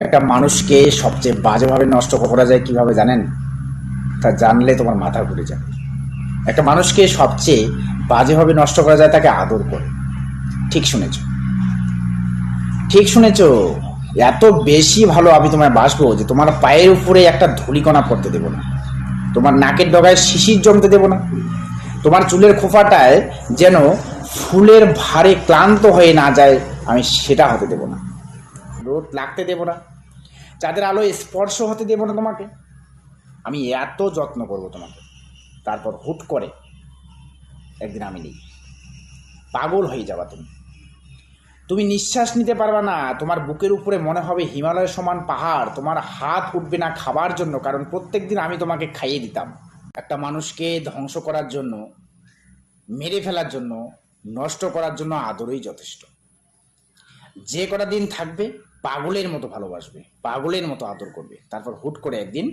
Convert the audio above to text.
একটা মানুষকে সবচেয়ে বাজেভাবে নষ্ট করা যায় কীভাবে জানেন? তা জানলে তোমার মাথা ঘুরে যাবে। একটা মানুষকে সবচেয়ে বাজেভাবে নষ্ট করা যায় তাকে আদর করে। ঠিক শুনেছ? ঠিক শুনেছ? এত বেশি ভালো আমি তোমায় বাসবো যে তোমার পায়ের উপরে একটা ধুলিকণা পড়তে দেবো না। তোমার নাকের ডগায় শিশির জমতে দেবো না। তোমার চুলের খোফাটায় যেন ফুলের ভারে ক্লান্ত হয়ে না যায়, আমি সেটা হতে দেবো না। রোদ লাগতে দেবো না। চাঁদের আলো স্পর্শ হতে দেবো না তোমাকে, আমি এত যত্ন করব তোমাকে। তারপর হুট করে একদিন আমি নেই। পাগল হয়ে যাবা তুমি। তুমি নিঃশ্বাস নিতে পারবা না। তোমার বুকের উপরে মনে হবে হিমালয়ের সমান পাহাড়। তোমার হাত উঠবে না খাবার জন্য, কারণ প্রত্যেক দিন আমি তোমাকে খাইয়ে দিতাম। একটা মানুষকে ধ্বংস করার জন্য, মেরে ফেলার জন্য, নষ্ট করার জন্য আদরই যথেষ্ট। যে কটা দিন থাকবে পাগলের মতো ভালোবাসবে পাগলের মতো আদর করবে। তারপর হুট করে একদিন